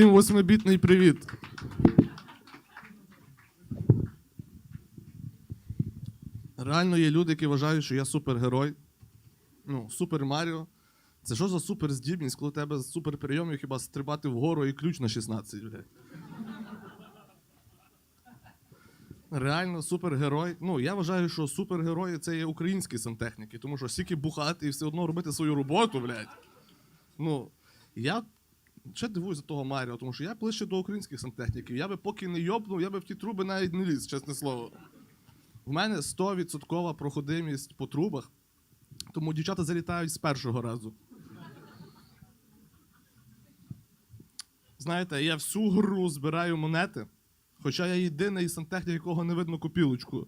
Всім восьмибітний привіт. Реально є люди, які вважають, що я супергерой. Ну, Супер Маріо. Це що за суперздібність, коли у тебе з суперприйомів хіба стрибати вгору і ключ на 16, блядь. Реально супергерой. Ну, я вважаю, що супергерої це є українські сантехніки, тому що стільки бухати і все одно робити свою роботу, блядь. Ну, я ще дивуюся того Маріо, тому що я ближче до українських сантехніків. Я би поки не йобнув, я би в ті труби навіть не ліз, чесне слово. У мене 100% проходимість по трубах, тому дівчата залітають з першого разу. Знаєте, я всю гру збираю монети, хоча я єдиний сантехнік, якого не видно копілочку.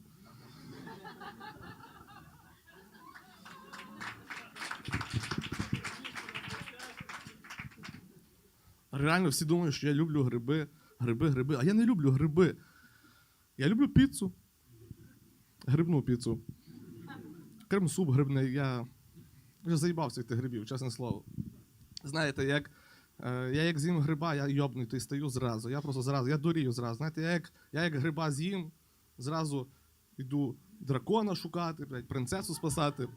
Реально всі думають, що я люблю гриби, гриби, гриби. А я не люблю гриби. Я люблю піцу. Грибну піцу. Крем-суп грибний. Я вже заїбався тих грибів, чесне слово. Знаєте, як, е, я як з'їм гриба, я йобнутий стаю зразу. Я просто зразу, я дурію зразу. Знаєте, я як, я як гриба з'їм, зразу йду дракона шукати, блядь, принцесу спасати.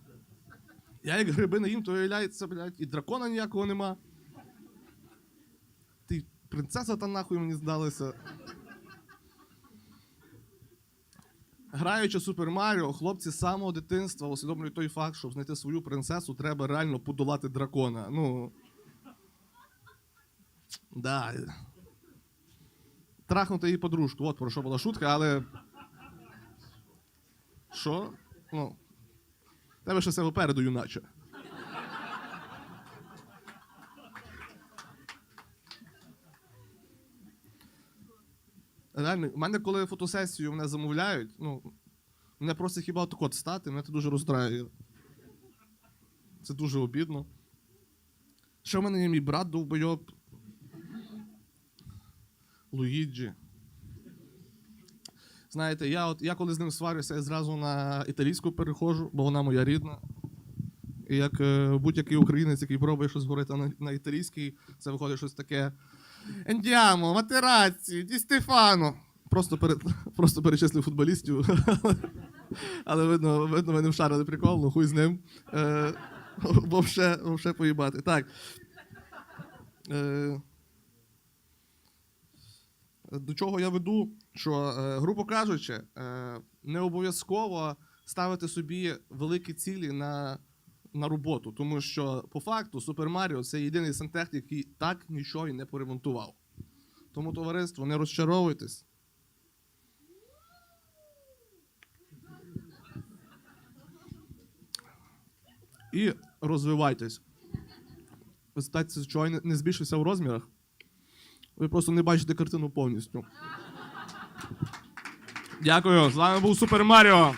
Я як гриби не їм, то виявляється, блядь, і дракона ніякого нема. Принцеса та нахуй мені здалася. Граючи Супер Маріо, хлопці з самого дитинства усвідомлюють той факт, щоб знайти свою принцесу, треба реально подолати дракона. Ну. Да. Трахнути її подружку. От про що була шутка, але. Що? Ну. Тебе ще все попереду, юначе. Реально, в мене, коли фотосесію мене замовляють, ну, мене просять хіба отак от стати, мене це дуже роздраює. Це дуже обідно. Ще в мене є мій брат довбойоб. Луїджі. Знаєте, я, от, я коли з ним сварюся, я зразу на італійську переходжу, бо вона моя рідна. І як е, будь-який українець, який пробує щось говорити на, на італійській, це виходить щось таке. Ендіамо, Матераці, Ді Стефано. Просто, пере, просто перечислив футболістів. Але видно, видно, ви не вшарили прикол, ну хуй з ним. Е, вовше, вовше поїбати. Так. Е, до чого я веду? Що, е, грубо кажучи, е, не обов'язково ставити собі великі цілі на, на роботу, тому що по факту Супер Маріо це єдиний сантехнік, який так нічого і не поремонтував. Тому, товариство, не розчаровуйтесь. І розвивайтесь. Ви що не- не збільшився в розмірах. Ви просто не бачите картину повністю. Дякую. З вами був Супер Маріо.